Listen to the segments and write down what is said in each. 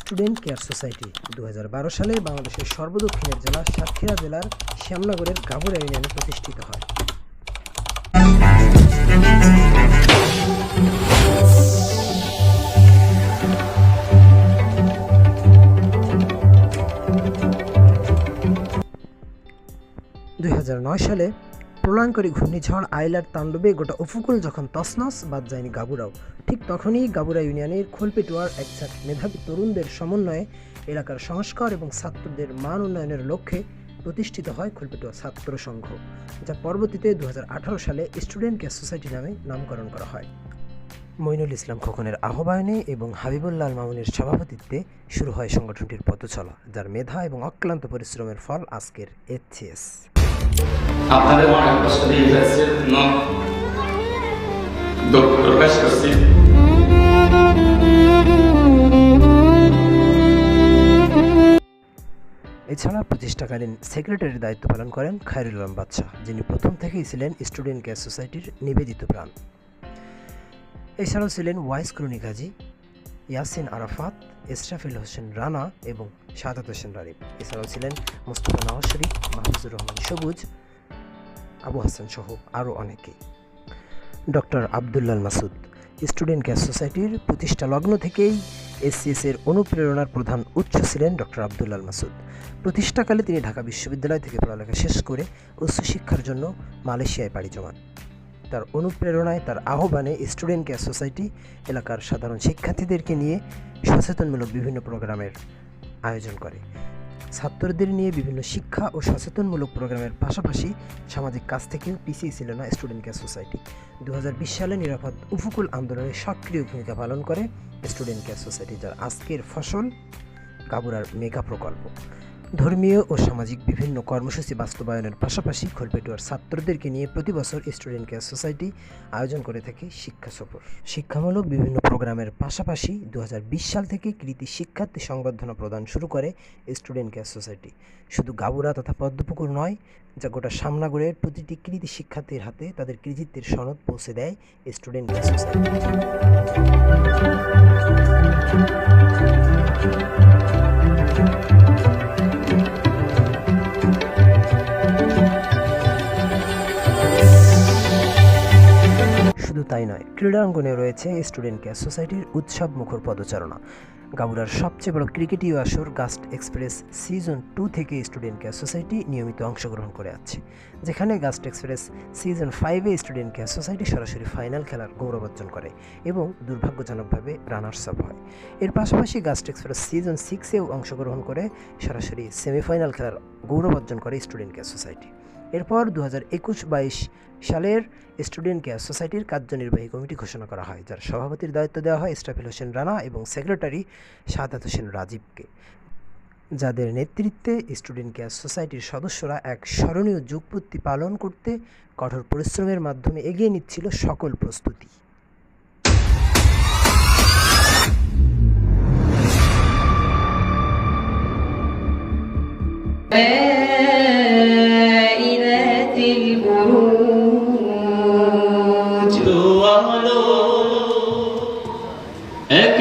Student care society. দুহাজার বারো সালে বাংলাদেশের সর্বদক্ষিণের জেলা সাতক্ষীরা জেলার শ্যামনগরের গাবুরা ইউনিয়নে প্রতিষ্ঠিত হয়। দুই হাজার নয় সালে প্রলয়ঙ্করী ঘূর্ণিঝড় আইলার তাণ্ডবে গোটা উপকূল যখন তছনছ, বাদ যায়নি গাবুরাও। ঠিক তখনই গাবুরা ইউনিয়নের খোলপেটুয়ার একঝাঁক মেধাবী তরুণদের সমন্বয়ে এলাকার সংস্কার এবং ছাত্রদের মান উন্নয়নের লক্ষ্যে প্রতিষ্ঠিত হয় খোলপেটুয়া ছাত্র সংঘ, যা পরবর্তীতে দু হাজার আঠারো সালে স্টুডেন্ট কেয়ার সোসাইটি নামে নামকরণ করা হয়। মইনুল ইসলাম খোকনের আহ্বায়নে এবং হাবিবুল্লাহ মামুনের সভাপতিত্বে শুরু হয় সংগঠনটির পথচলা, যার মেধা এবং অক্লান্ত পরিশ্রমের ফল আজকের এইচএস আপনাদের অনেক প্রকাশ করছি। এছাড়া প্রতিষ্ঠাকালীন সেক্রেটারির দায়িত্ব পালন করেন খায়রুল আলম বাদশাহ, যিনি প্রথম থেকেই ছিলেন স্টুডেন্ট কেয়ার সোসাইটির নিবেদিত প্রাণ। এছাড়াও ছিলেন ওয়াইস ক্রনিক হাজি ইয়াসিন আরাফাত ইসরাফিল হোসেন রানা এবং সাদাত হোসেন রারিফ এছাড়াও ছিলেন মুস্তফা নওয়াজ শরীফ, মাহফুজুর রহমান সবুজ, আবু হাসান সহ আরও অনেকে। ডক্টর আবদুল্লাল মাসুদ, স্টুডেন্ট গ্যাস সোসাইটির প্রতিষ্ঠা লগ্ন থেকেই এসসিএস এর অনুপ্রেরণার প্রধান উৎস ছিলেন ডক্টর আবদুল্লাল মাসুদ। প্রতিষ্ঠাকালে তিনি ঢাকা বিশ্ববিদ্যালয় থেকে পড়ালেখা শেষ করে উচ্চশিক্ষার জন্য মালয়েশিয়ায় পাড়ি জমান। তার অনুপ্রেরণায়, তার আহ্বানে স্টুডেন্ট কেয়ার সোসাইটি এলাকার সাধারণ শিক্ষার্থীদেরকে নিয়ে সচেতনমূলক বিভিন্ন প্রোগ্রামের আয়োজন করে। ছাত্রদের নিয়ে বিভিন্ন শিক্ষা ও সচেতনমূলক প্রোগ্রামের পাশাপাশি সামাজিক কাজ থেকেও পিছিয়ে ছিল না স্টুডেন্ট কেয়ার সোসাইটি। দু হাজার বিশ সালে নিরাপদ উপকূল আন্দোলনে সক্রিয় ভূমিকা পালন করে স্টুডেন্ট কেয়ার সোসাইটি, যার আজকের ফসল কাবুরার মেগা প্রকল্প। ধর্মীয় ও সামাজিক বিভিন্ন কর্মসূচি বাস্তবায়নের পাশাপাশি খোলপেটুয়ার ছাত্রদেরকে নিয়ে প্রতি বছর স্টুডেন্ট কেয়ার সোসাইটি আয়োজন করে থাকে শিক্ষা সফর। শিক্ষামূলক বিভিন্ন প্রোগ্রামের পাশাপাশি দু হাজার বিশ সাল থেকে কৃতি শিক্ষার্থী সংবর্ধনা প্রদান শুরু করে স্টুডেন্ট কেয়ার সোসাইটি শুধু গাবুরা তথা পদ্মপুকুর নয়, যা গোটা সামনাগড়ের প্রতিটি কৃতি শিক্ষার্থীর হাতে তাদের কৃতিত্বের সনদ পৌঁছে দেয় স্টুডেন্ট কেয়ার সোসাইটি শুধু তাই নয়, ক্রীড়াঙ্গনে রয়েছে স্টুডেন্ট কেয়ার সোসাইটির উৎসব মুখর পদচারণা। গাবুরার সবচেয়ে বড় ক্রিকেটীয় আসর গাস্ট এক্সপ্রেস সিজন টু থেকে স্টুডেন্ট কেয়ার সোসাইটি নিয়মিত অংশগ্রহণ করে আছে, যেখানে গাস্ট এক্সপ্রেস সিজন ফাইভে স্টুডেন্ট কেয়ার সোসাইটি সরাসরি ফাইনাল খেলার গৌরব অর্জন করে এবং দুর্ভাগ্যজনকভাবে রানার্স আপ হয়। এর পাশাপাশি গাস্ট এক্সপ্রেস সিজন সিক্সেও অংশগ্রহণ করে সরাসরি সেমিফাইনাল খেলার গৌরব অর্জন করে স্টুডেন্ট কেয়ার সোসাইটি। এরপর দু হাজার একুশ বাইশ সালের স্টুডেন্ট কেয়ার সোসাইটির কার্যনির্বাহী কমিটি ঘোষণা করা হয়, যার সভাপতির দায়িত্ব দেওয়া হয় স্টাফিল হোসেন রানা এবং সেক্রেটারি সাদাত হোসেন রাজীবকে, যাদের নেতৃত্বে স্টুডেন্ট কেয়ার সোসাইটির সদস্যরা এক স্মরণীয় যুগপত্তি পালন করতে কঠোর পরিশ্রমের মাধ্যমে এগিয়ে নিচ্ছিল সকল প্রস্তুতি Hey.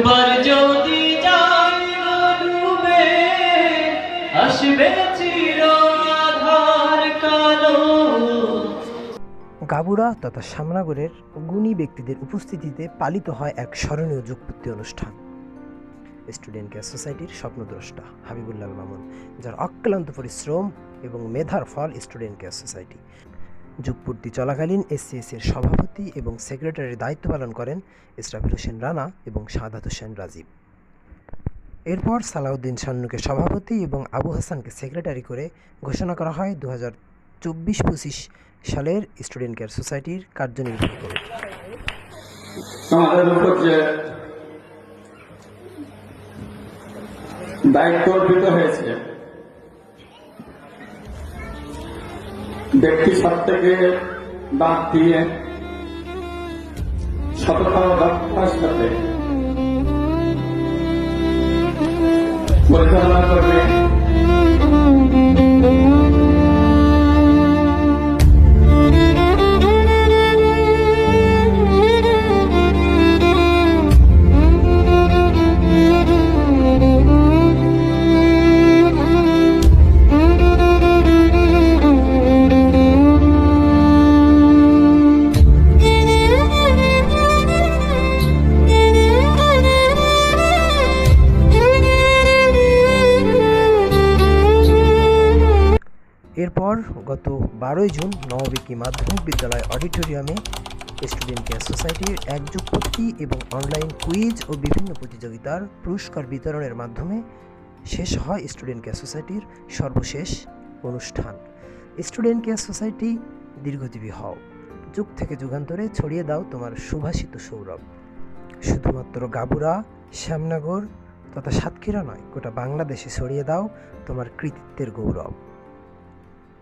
একবার যদি যাই ডুবে, আসবে গাবুরা তথা সামনাগরের গুণী ব্যক্তিদের উপস্থিতিতে পালিত হয় এক স্মরণীয় যুগপত্তি অনুষ্ঠান। স্টুডেন্ট কেয়ার সোসাইটির স্বপ্নদ্রষ্টা হাবিবুল্লাহ মামুন, যার অক্লান্ত পরিশ্রম এবং মেধার ফল স্টুডেন্ট কেয়ার সোসাইটি। যুগপূর্তি চলাকালীন এসসিএস এর সভাপতি এবং সেক্রেটারির দায়িত্ব পালন করেন ইসরাফিল হোসেন রানা এবং সাদাত হোসেন রাজীব। এরপর সালাউদ্দিন শান্নুকে সভাপতি এবং আবু হাসানকে সেক্রেটারি করে ঘোষণা করা হয় দু হাজার চব্বিশ পঁচিশ সালের স্টুডেন্ট কেয়ার সোসাইটির কার্যনির্বাহী কমিটি দায়িত্ব অর্পিত হয়েছে ব্যক্তি সত্যকে বাদ দিয়ে সততা ও দক্ষতার সাথে পরিচালনা করবে। এরপর গত বারোই জুন নববিকি মাধ্যমিক বিদ্যালয় অডিটোরিয়ামে স্টুডেন্ট কেয়ার সোসাইটির এক যুগপত্তি এবং অনলাইন কুইজ ও বিভিন্ন প্রতিযোগিতার পুরস্কার বিতরণের মাধ্যমে শেষ হয় স্টুডেন্ট কেয়ার সোসাইটির সর্বশেষ অনুষ্ঠান। স্টুডেন্ট কেয়ার সোসাইটি দীর্ঘজীবী হও। যুগ থেকে যুগান্তরে ছড়িয়ে দাও তোমার সুভাষিত সৌরভ। শুধুমাত্র গাবুরা, শ্যামনগর তথা সাতক্ষীরা নয়, গোটা বাংলাদেশে ছড়িয়ে দাও তোমার কৃতিত্বের গৌরব।